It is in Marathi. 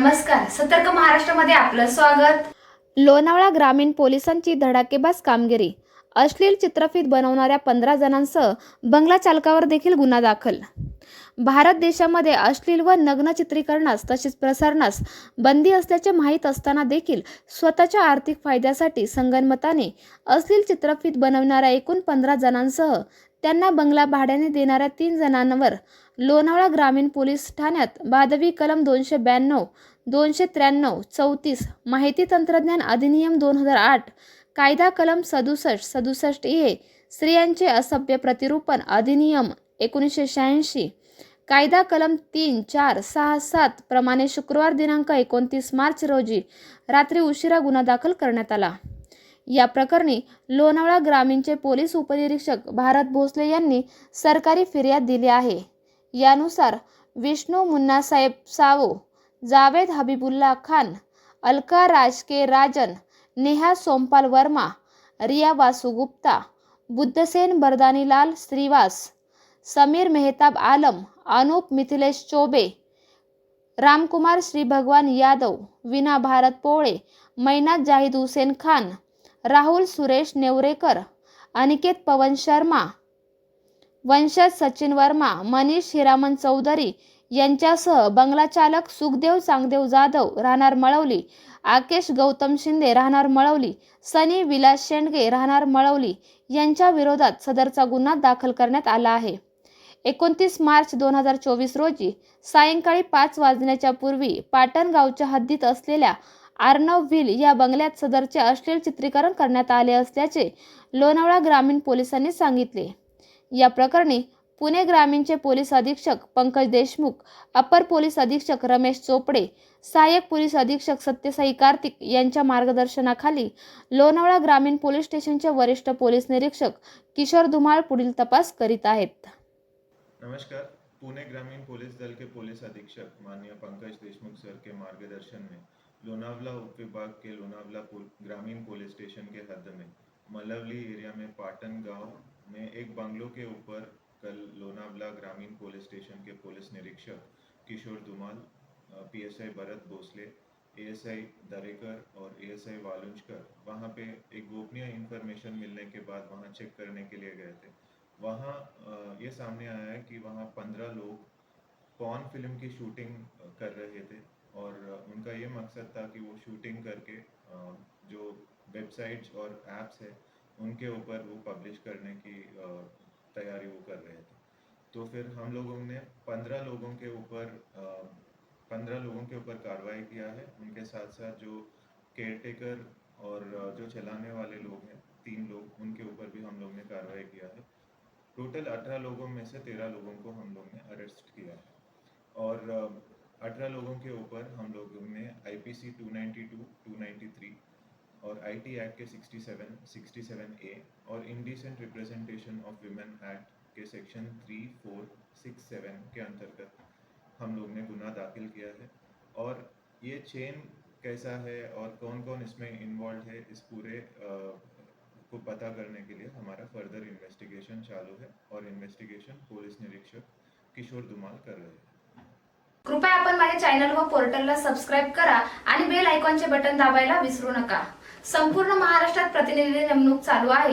नमस्कार सतर्क महाराष्ट्रामध्ये आपलं स्वागत. लोणावळा ग्रामीण पोलिसांची धडाकेबाज कामगिरी. अश्लील चित्रफित बनवणाऱ्या पंधरा जणांसह बंगला चालकावर देखील गुन्हा दाखल. भारत देशामध्ये अश्लील व नग्न चित्रीकरणास तसेच प्रसारणास बंदी असल्याचे माहीत असताना देखील स्वतःच्या आर्थिक फायद्यासाठी संगनमताने अश्लील चित्रफित बनवणाऱ्या एकूण पंधरा जणांसह त्यांना बंगला भाड्याने देणाऱ्या तीन जणांवर लोणावळा ग्रामीण पोलीस ठाण्यात बादवी कलम दोनशे ब्याण्णव दोनशे त्र्याण्णव चौतीस माहिती तंत्रज्ञान अधिनियम दोन हजार आठ कायदा कलम सदुसष्ट सदुसष्ट ए स्त्रियांचे असभ्य प्रतिरूपण अधिनियम एकोणीसशे शहाऐंशी कायदा कलम तीन चार सहा सात प्रमाणे शुक्रवार दिनांक एकोणतीस मार्च रोजी रात्री उशिरा गुन्हा दाखल करण्यात आला. या प्रकरणी लोणावळा ग्रामीणचे पोलीस उपनिरीक्षक भारत भोसले यांनी सरकारी फिर्याद दिली आहे. यानुसार विष्णू मुन्नासाहेब सावो जावेद हबीबुल्ला खान अलका राज के राजन नेहा सोमपाल वर्मा रिया वासु गुप्ता बुद्धसेन बरदानीलाल श्रीवास समीर मेहताब आलम अनुप मिथिलेश चोबे रामकुमार श्री भगवान यादव विना भारत पोळे मैनाथ जाहिद हुसेन खान राहुल सुरेश नेवरेकर अनिकेत पवन शर्मा वंशज सचिन वर्मा मनीष हिरामन चौधरी यांच्यासह बंगला चालक सुखदेव चांगदेव जाधव राहणार मळवली. आकेश गौतम शिंदे राहणार मळवली. सनी विलास शेंडगे राहणार मळवली. यांच्या विरोधात सदरचा गुन्हा दाखल करण्यात आला आहे. एकोणतीस मार्च दोन हजार चोवीस रोजी सायंकाळी पाच वाजण्याच्या पूर्वी पाटण गावच्या हद्दीत असलेल्या आर्नव व्हील या बंगल्यात सदरचे अश्लील चित्रीकरण करण्यात आले असल्याचे लोणावळा ग्रामीण पोलिसांनी सांगितले. या प्रकरणी पुणे ग्रामीणचे पोलीस अधीक्षक पंकज देशमुख अपर पोलीस अधीक्षक रमेश चोपडे सहाय्यक पोलीस अधीक्षक सत्यसाई कार्तिक यांच्या मार्गदर्शनाखाली लोणावळा ग्रामीण पोलीस स्टेशनचे वरिष्ठ पोलीस निरीक्षक किशोर धुमाळ पुढील तपास करीत आहेत. नमस्कार. पुणे ग्रामीण पुलिस दल के पुलिस अधीक्षक माननीय पंकज देशमुख सर के मार्गदर्शन में लोनावला उपविभाग के लोनावला पुल- ग्रामीण पुलिस स्टेशन के हद में मलवली एरिया में पाटन गांव में एक बंगलों के ऊपर कल लोनावला ग्रामीण पुलिस स्टेशन के पुलिस निरीक्षक किशोर धुमाल पीएसआई भरत भोसले एएसआई दरेकर और एएसआई वालुंजकर वहाँ पे एक गोपनीय इंफॉर्मेशन मिलने के बाद वहाँ चेक करने के लिए गए थे। वहाँ ये सामने आया है कि वहाँ पंद्रह लोग पॉन फ़िल्म की शूटिंग कर रहे थे और उनका ये मकसद था कि वो शूटिंग करके जो वेबसाइट्स और एप्स है, उनके ऊपर वो पब्लिश करने की तैयारी वो कर रहे थे तो। फिर हम लोगों ने पंद्रह लोगों के ऊपर पंद्रह लोगों के ऊपर कार्रवाई किया है। उनके साथ साथ जो केयर और जो चलाने वाले लोग हैं तीन लोग उनके ऊपर भी हम लोग ने कार्रवाई किया है। टोटल अठारह लोगों में से तेरह लोगों को हम लोग ने अरेस्ट किया है। और अठारह लोगों के ऊपर हम लोगों ने आईपीसी 292, 293 और आईटी एक्ट के 67, 67 ए और indecent representation of women act K section 3, 4, 6, 7 के अंतर्गत हम लोग ने गुना दाखिल किया है। और ये चेन कैसा है और कौन कौन इसमें इन्वॉल्व है इस पूरे आ, को पता करने के लिए हमारा फर्दर इन्वेस्टिगेशन चालू है और इन्वेस्टिगेशन पुलिस निरीक्षक किशोर धुमाल कर रहे हैं। कृपया आपण माझ्या चॅनल व पोर्टलला सबस्क्राईब करा आणि बेल आयकॉनचे बटन दाबायला विसरू नका. संपूर्ण महाराष्ट्रात प्रतिनिधी नेमणूक चालू आहे.